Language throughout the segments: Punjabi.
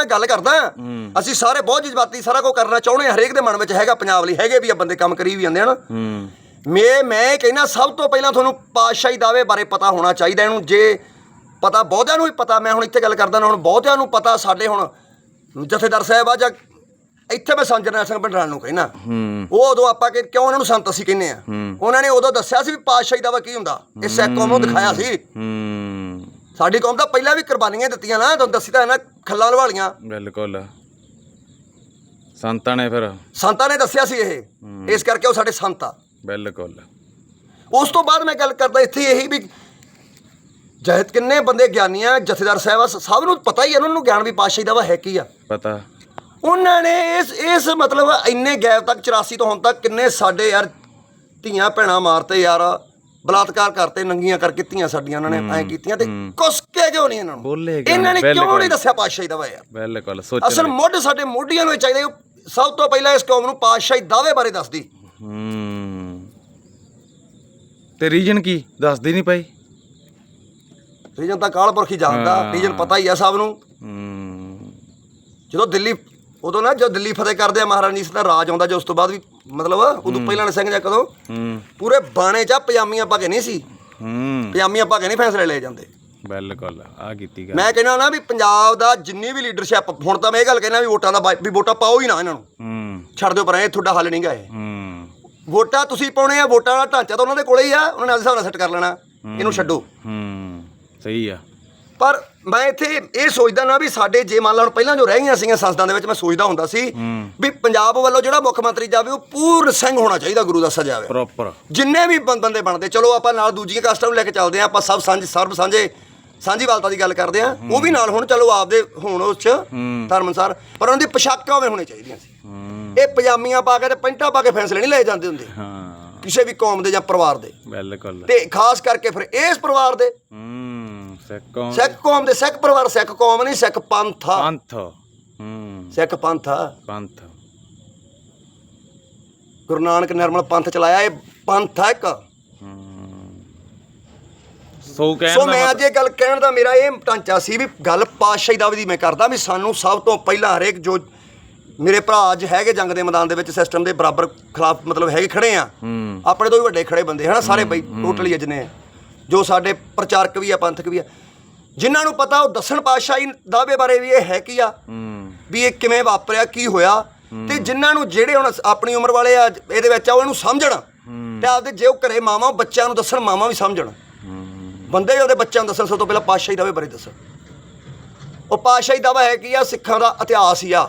ਮੈਂ ਗੱਲ ਕਰਦਾ ਅਸੀਂ ਸਾਰੇ ਬਹੁਤ ਜਜ਼ਬਾਤੀ ਸਾਰਾ ਕੁਝ ਕਰਨਾ ਚਾਹੁੰਦੇ ਹਾਂ ਹਰੇਕ ਦੇ ਮਨ ਵਿੱਚ ਹੈਗਾ ਪੰਜਾਬ ਲਈ ਹੈਗੇ ਵੀ ਆ ਬੰਦੇ ਕੰਮ ਕਰੀ ਵੀ ਜਾਂਦੇ ਹਨ ਹੂੰ। ਮੈਂ ਮੈਂ ਕਹਿੰਦਾ ਸਭ ਤੋਂ ਪਹਿਲਾਂ ਤੁਹਾਨੂੰ ਪਾਤਸ਼ਾਹੀ ਦਾਅਵੇ ਬਾਰੇ ਪਤਾ ਹੋਣਾ ਚਾਹੀਦਾ ਇਹਨੂੰ ਜੇ ਪਤਾ ਬਹੁਤਿਆਂ ਨੂੰ ਵੀ ਪਤਾ ਮੈਂ ਹੁਣ ਇੱਥੇ ਗੱਲ ਕਰਦਾ ਨਾ ਹੁਣ ਬਹੁਤਿਆਂ ਨੂੰ ਪਤਾ ਸਾਡੇ ਹੁਣ ਜਥੇਦਾਰ ਸਾਹਿਬ ਆ ਜਾਂ ਇੱਥੇ ਮੈਂ ਸੰਜਰਨਾ ਸਿੰਘ ਭੰਡਰਾਲ ਨੂੰ ਕਹਿਣਾ ਹੂੰ। ਉਹ ਉਦੋਂ ਆਪਾਂ ਕਿ ਕਿਉਂ ਉਹਨਾਂ ਨੂੰ ਸੰਤ ਅਸੀਂ ਕਹਿੰਦੇ ਆ? ਉਹਨਾਂ ਨੇ ਉਦੋਂ ਦੱਸਿਆ ਸੀ ਵੀ ਪਾਤਸ਼ਾਹੀ ਦਾਵਾ ਕੀ ਹੁੰਦਾ? ਇਹ ਸਿੱਖ ਕੌਮ ਨੂੰ ਦਿਖਾਇਆ ਸੀ। ਹੂੰ। ਸਾਡੀ ਕੌਮ ਤਾਂ ਪਹਿਲਾਂ ਵੀ ਕੁਰਬਾਨੀਆਂ ਦਿੱਤੀਆਂ ਨਾ ਤੁਹਾਨੂੰ ਦੱਸੀ ਤਾਂ ਹੈ ਨਾ ਖੱਲਾਂ ਲਵਾਲੀਆਂ। ਬਿਲਕੁਲ। ਸੰਤਾਂ ਨੇ ਫਿਰ। ਸੰਤਾਂ ਨੇ ਦੱਸਿਆ ਸੀ ਇਹ। ਇਸ ਕਰਕੇ ਉਹ ਸਾਡੇ ਸੰਤ ਆ। ਬਿਲਕੁਲ। ਉਸ ਤੋਂ ਬਾਅਦ ਮੈਂ ਗੱਲ ਕਰਦਾ ਇੱਥੇ ਇਹੀ ਵੀ ਜਹਿਤ ਕਿੰਨੇ ਬੰਦੇ ਗਿਆਨੀ ਆ ਜਥੇਦਾਰ ਸਾਹਿਬ ਸਭ ਨੂੰ ਪਤਾ ਹੀ ਹੈ ਉਹਨਾਂ ਨੂੰ ਗਿਆਨ ਵੀ ਪਾਤਸ਼ਾਹੀ ਦਾ ਵਾ ਹੈ ਕੀ ਆ। ਪਤਾ। ਉਹਨਾਂ ਨੇ ਇਸ ਇਸ ਮਤਲਬ ਇੰਨੇ ਗੈਪ ਤੱਕ 84 ਤੋਂ ਹੁਣ ਤੱਕ ਕਿੰਨੇ ਸਾਡੇ ਯਾਰ ਧੀਆਂ ਭੈਣਾਂ ਮਾਰਤੇ ਯਾਰ। ਬਲਾਤਕਾਰ ਕਰਤੇ ਨੰਗੀਆਂ ਕਰ ਕੀਤੀਆਂ ਸਾਡੀਆਂ ਉਹਨਾਂ ਨੇ ਐ ਕੀਤੀਆਂ ਤੇ ਕੁਸ ਕੇ ਕਿਉਂ ਨਹੀਂ ਇਹਨਾਂ ਨੂੰ? ਬੋਲੇ ਕਿਉਂ ਇਹਨਾਂ ਨੇ? ਕਿਉਂ। ਨਹੀਂ ਦੱਸਿਆ ਪਾਤਸ਼ਾਹੀ ਦਾ ਵਾ? ਯਾਰ ਬਿਲਕੁਲ ਸੋਚ ਅਸਲ ਮੁੱਢ ਸਾਡੇ ਮੋਢੀਆਂ ਨੂੰ ਇਹ ਚਾਹੀਦਾ ਸਭ ਤੋਂ ਪਹਿਲਾਂ ਇਸ ਕੌਮ ਨੂੰ ਪਾਤਸ਼ਾਹੀ ਦਾਅਵੇ ਬਾਰੇ ਦੱਸਦੀ। ਤੇ ਰੀਜਨ ਕੀ? ਦੱਸਦੀ ਨਹੀਂ ਪਈ ਰੀਜਨ ਤਾਂ ਕਾਲਪੁਰਖੀ ਜਾਣਦਾ ਹਾਂ। ਰੀਜਨ ਪਤਾ ਹੀ ਆ ਸਭ ਨੂੰ। ਜਦੋਂ ਦਿੱਲੀ ਉਦੋਂ ਨਾ ਜਦੋਂ ਦਿੱਲੀ ਫਤਿਹ ਕਰਦੇ ਆ ਮਹਾਰਾਜਾ ਰਣਜੀਤ ਸਿੰਘ ਦਾ ਰਾਜ ਆਉਂਦਾ ਜੋ ਉਸ ਤੋਂ ਬਾਅਦ ਵੀ ਮਤਲਬ ਉਦੋਂ ਪਹਿਲਾਂ ਨੇ ਸਿੰਘ ਜਾਂ ਕਦੋਂ? ਹੂੰ। ਪੂਰੇ ਬਾਣੇ ਚ ਪਜਾਮੀਆਂ ਪਾ ਕੇ ਨਹੀਂ ਸੀ। ਹੂੰ। ਪਜਾਮੀਆਂ ਪਾ ਕੇ ਨਹੀਂ ਫੈਸਲੇ ਲਏ ਜਾਂਦੇ। ਬਿਲਕੁਲ ਆ ਕੀਤੀ ਗੱਲ। ਮੈਂ ਕਹਿੰਦਾ ਨਾ ਵੀ ਪੰਜਾਬ ਦਾ ਜਿੰਨੀ ਵੀ ਲੀਡਰਸ਼ਿਪ ਹੁਣ ਤਾਂ ਮੈਂ ਇਹ ਗੱਲ ਕਹਿੰਦਾ ਵੀ ਵੋਟਾਂ ਦਾ ਵੀ ਵੋਟਾਂ ਪਾਓ ਹੀ ਨਾ ਇਹਨਾਂ ਨੂੰ। ਹੂੰ। ਛੱਡ ਦਿਓ ਪਰ ਇਹ ਤੁਹਾਡਾ ਹੱਲ ਨਹੀਂ ਗਾ ਇਹ। ਹੂੰ। ਵੋਟਾਂ ਤੁਸੀਂ ਪਾਉਣੇ ਆ ਵੋਟਾਂ ਦਾ ਢਾਂਚਾ ਤਾਂ ਉਹਨਾਂ ਦੇ ਕੋਲੇ ਹੀ ਆ ਉਹਨਾਂ ਨੇ ਆਪਦੇ ਹਿਸਾਬ ਨਾਲ ਸੈੱਟ ਕਰ ਲੈਣਾ। ਇਹਨੂੰ ਛੱਡੋ। ਹੂੰ। ਸਹੀ ਆ। ਪਰ ਮੈਂ ਇੱਥੇ ਇਹ ਸੋਚਦਾ ਨਾ ਵੀ ਸਾਡੇ ਜੇ ਮੰਨ ਲਾ ਹੁਣ ਪਹਿਲਾਂ ਜੋ ਰਹਿ ਗਈਆਂ ਸੀਗੀਆਂ ਸੰਸਦਾਂ ਦੇ ਵਿੱਚ ਮੈਂ ਸੋਚਦਾ ਹੁੰਦਾ ਸੀ ਵੀ ਪੰਜਾਬ ਵੱਲੋਂ ਜਿਹੜਾ ਮੁੱਖ ਮੰਤਰੀ ਜਾਵੇ ਉਹ ਪੂਰਨ ਸਿੰਘ ਹੋਣਾ ਚਾਹੀਦਾ ਗੁਰੂ ਦਾ ਸਜਾਵੇ ਪ੍ਰੋਪਰ ਜਿੰਨੇ ਵੀ ਬੰ- ਬੰਦੇ ਬਣਦੇ ਚਲੋ ਆਪਾਂ ਨਾਲ ਦੂਜੀਆਂ ਕਾਸਟਾਂ ਨੂੰ ਲੈ ਕੇ ਚੱਲਦੇ ਆ ਆਪਾਂ ਸਭ ਸਾਂਝ ਸਰਬ ਸਾਂਝੇ ਸਾਂਝੀਵਾਲਤਾ ਦੀ ਗੱਲ ਕਰਦੇ ਆ ਉਹ ਵੀ ਨਾਲ ਹੁਣ ਚਲੋ ਆਪਦੇ ਹੋਣ ਉਸ ਚ ਧਰਮ ਅਨੁਸਾਰ ਪਰ ਉਹਨਾਂ ਦੀ ਪੋਸ਼ਾਕਾਂ ਉਵੇਂ ਹੋਣੀ ਚਾਹੀਦੀਆਂ ਸੀ। ਇਹ ਪਜਾਮੀਆਂ ਪਾ ਕੇ ਤੇ ਪੈਂਟਾਂ ਪਾ ਕੇ ਫੈਸਲੇ ਨਹੀਂ ਲਏ ਜਾਂਦੇ ਹੁੰਦੇ। ਹਾਂ। ਕਿਸੇ ਵੀ ਕੌਮ ਦੇ ਜਾਂ ਪਰਿਵਾਰ ਦੇ। ਬਿਲਕੁਲ। ਤੇ ਖਾਸ ਕਰਕੇ ਫਿਰ ਇਸ ਪਰਿਵਾਰ ਦੇ। ਹੂੰ। ਸਿੱਖ ਕੌਮ। ਦੇ ਸਿੱਖ ਪਰਿਵਾਰ ਸਿੱਖ ਕੌਮ ਨਹੀਂ ਸਿੱਖ ਪੰਥ। ਆ ਪੰਥ। ਹੂੰ। ਸਿੱਖ ਪੰਥ। ਆ ਪੰਥ। ਗੁਰੂ ਨਾਨਕ ਨਿਰਮਲ ਪੰਥ ਚਲਾਇਆ ਇਹ ਪੰਥ ਆ ਇੱਕ। ਸੋ ਕਹਿਣ ਸੋ ਦਾ ਮੈਂ ਅੱਜ ਇਹ ਗੱਲ ਕਹਿਣ ਦਾ ਮੇਰਾ ਇਹ ਢਾਂਚਾ ਸੀ ਵੀ ਗੱਲ ਪਾਤਸ਼ਾਹੀ ਦੀ ਮੈਂ ਕਰਦਾ ਵੀ ਸਾਨੂੰ ਸਭ ਤੋਂ ਪਹਿਲਾਂ ਹਰੇਕ ਜੋ ਮੇਰੇ ਭਰਾ ਅੱਜ ਹੈਗੇ ਜੰਗ ਦੇ ਮੈਦਾਨ ਦੇ ਵਿੱਚ ਸਿਸਟਮ ਦੇ ਬਰਾਬਰ ਖਿਲਾਫ ਮਤਲਬ ਹੈਗੇ ਖੜੇ ਆ। ਆਪਣੇ ਤੋਂ ਵੀ ਵੱਡੇ ਖੜੇ ਬੰਦੇ ਹਨਾ ਸਾਰੇ ਬਈ ਟੋਟਲੀ ਅਜਨੇ ਜੋ ਸਾਡੇ ਪ੍ਰਚਾਰਕ ਵੀ ਆ ਪੰਥਕ ਵੀ ਆ ਜਿਨ੍ਹਾਂ ਨੂੰ ਪਤਾ ਉਹ ਦੱਸਣ ਪਾਤਸ਼ਾਹੀ ਦਾਅਵੇ ਬਾਰੇ ਵੀ ਇਹ ਹੈ ਕੀ ਆ? ਵੀ ਇਹ ਕਿਵੇਂ ਵਾਪਰਿਆ ਕੀ ਹੋਇਆ? ਤੇ ਜਿਨ੍ਹਾਂ ਨੂੰ ਜਿਹੜੇ ਹੁਣ ਆਪਣੀ ਉਮਰ ਵਾਲੇ ਆ ਇਹਦੇ ਵਿੱਚ ਆ ਉਹ ਇਹਨੂੰ ਸਮਝਣ। ਤੇ ਆਪਦੇ ਜੇ ਉਹ ਘਰੇ ਮਾਵਾਂ ਬੱਚਿਆਂ ਨੂੰ ਦੱਸਣ ਮਾਵਾਂ ਵੀ ਸਮਝਣ। ਬੰਦੇ ਉਹਦੇ ਬੱਚਿਆਂ ਨੂੰ ਦੱਸਣ ਸਭ ਤੋਂ ਪਹਿਲਾਂ ਪਾਤਸ਼ਾਹੀ ਦਾਵੇ ਬਾਰੇ ਦੱਸਣ। ਉਹ ਪਾਤਸ਼ਾਹੀ ਦਾਵਾ ਹੈ ਕੀ ਆ? ਸਿੱਖਾਂ ਦਾ ਇਤਿਹਾਸ ਹੀ ਆ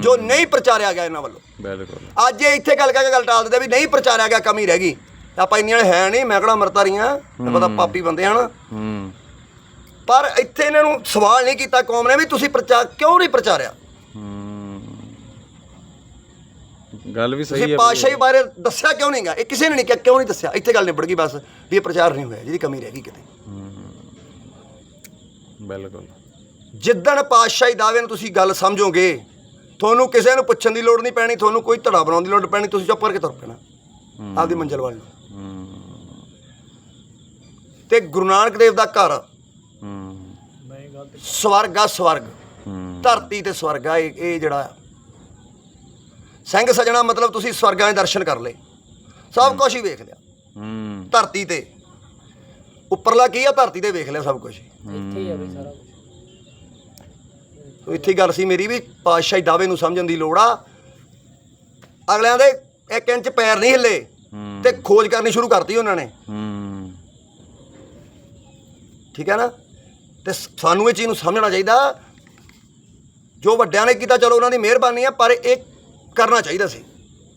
ਜੋ ਨਹੀਂ ਪ੍ਰਚਾਰਿਆ ਗਿਆ ਇਹਨਾਂ ਵੱਲੋਂ। ਬਿਲਕੁਲ। ਅੱਜ ਇਹ ਇੱਥੇ ਗੱਲ ਕਰਕੇ ਗੱਲ ਟਾਲ ਦਿੰਦੇ ਵੀ ਨਹੀਂ ਪ੍ਰਚਾਰਿਆ ਗਿਆ ਕਮੀ ਰਹਿ ਗਈ। ਆਪਾਂ ਇੰਨੀਆਂ ਹੈ ਨਹੀਂ ਮੈਂ ਕਿਹੜਾ ਮਰਤਾਰੀਆਂ ਪਤਾ ਪਾਪੀ ਬੰਦੇ ਹਨ। ਹੂੰ। ਪਰ ਇੱਥੇ ਇਹਨਾਂ ਨੂੰ ਸਵਾਲ ਨਹੀਂ ਕੀਤਾ ਕੌਮ ਨੇ ਵੀ ਤੁਸੀਂ ਪ੍ਰਚਾਰ ਕਿਉਂ ਨਹੀਂ ਪ੍ਰਚਾਰਿਆ? ਗੱਲ ਵੀ ਸਹੀ ਤੁਸੀਂ ਹੈ ਪਾਤਸ਼ਾਹੀ ਬਾਰੇ ਦੱਸਿਆ ਕਿਉਂ ਨਹੀਂਗਾ? ਇਹ ਕਿਸੇ ਨੇ ਨਹੀਂ ਕਿਹਾ ਕਿਉਂ ਨਹੀਂ ਦੱਸਿਆ? ਇੱਥੇ ਗੱਲ ਨਿਬੜ ਗਈ ਬਸ ਵੀ ਇਹ ਪ੍ਰਚਾਰ ਨਹੀਂ ਹੋਇਆ ਜਿਹਦੀ ਕਮੀ ਰਹਿ ਗਈ ਕਿਤੇ। ਬਿਲਕੁਲ। ਜਿੱਦਣ ਪਾਤਸ਼ਾਹੀ ਦਾਅਵੇ ਨੂੰ ਤੁਸੀਂ ਗੱਲ ਸਮਝੋਗੇ ਤੁਹਾਨੂੰ ਕਿਸੇ ਨੂੰ ਪੁੱਛਣ ਦੀ ਲੋੜ ਨਹੀਂ ਪੈਣੀ ਤੁਹਾਨੂੰ ਕੋਈ ਧੜਾ ਬਣਾਉਣ ਦੀ ਲੋੜ ਪੈਣੀ ਤੁਸੀਂ ਚੁੱਪ ਕਰਕੇ ਤੁਰ ਪੈਣਾ। ਆਪਦੀ ਮੰਜ਼ਿਲ ਵੱਲ ਨੂੰ। ਤੇ ਗੁਰੂ ਨਾਨਕ ਦੇਵ ਦਾ ਘਰ ਸਵਰਗ ਆ ਸਵਰਗ। ਧਰਤੀ ਤੇ ਸਵਰਗ ਆ ਇਹ ਇਹ ਜਿਹੜਾ ਸਿੰਘ ਸਜਣਾ ਮਤਲਬ ਤੁਸੀਂ ਸਵਰਗਾਂ ਦੇ ਦਰਸ਼ਨ ਕਰ ਲਏ। ਸਭ ਕੁਝ ਹੀ ਵੇਖ ਲਿਆ। ਹੂੰ ਧਰਤੀ ਤੇ। ਉੱਪਰਲਾ ਕੀ ਆ? ਧਰਤੀ ਤੇ ਵੇਖ ਲਿਆ ਸਭ ਕੁਝ ਇੱਥੇ ਹੀ ਆ ਬਈ ਸਾਰਾ ਕੁਝ ਇੱਥੇ ਗੱਲ ਸੀ ਮੇਰੀ ਵੀ ਪਾਤਸ਼ਾਹੀ ਦਾਅਵੇ ਨੂੰ ਸਮਝਣ ਦੀ ਲੋੜ ਆ। ਅਗਲਿਆਂ ਦੇ ਇੱਕ ਇੰਚ ਪੈਰ ਨਹੀਂ ਹਿੱਲੇ। ਤੇ ਖੋਜ ਕਰਨੀ ਸ਼ੁਰੂ ਕਰਤੀ ਉਹਨਾਂ ਨੇ। ਹੂੰ। ਠੀਕ ਹੈ ਨਾ? ਤੇ ਸਾਨੂੰ ਇਹ ਚੀਜ਼ ਨੂੰ ਸਮਝਣਾ ਚਾਹੀਦਾ। ਜੋ ਵੱਡਿਆਂ ਨੇ ਕੀਤਾ, ਚਲੋ ਉਹਨਾਂ ਦੀ ਮਿਹਰਬਾਨੀ ਆ, ਪਰ ਇਹ ਕਰਨਾ ਚਾਹੀਦਾ ਸੀ।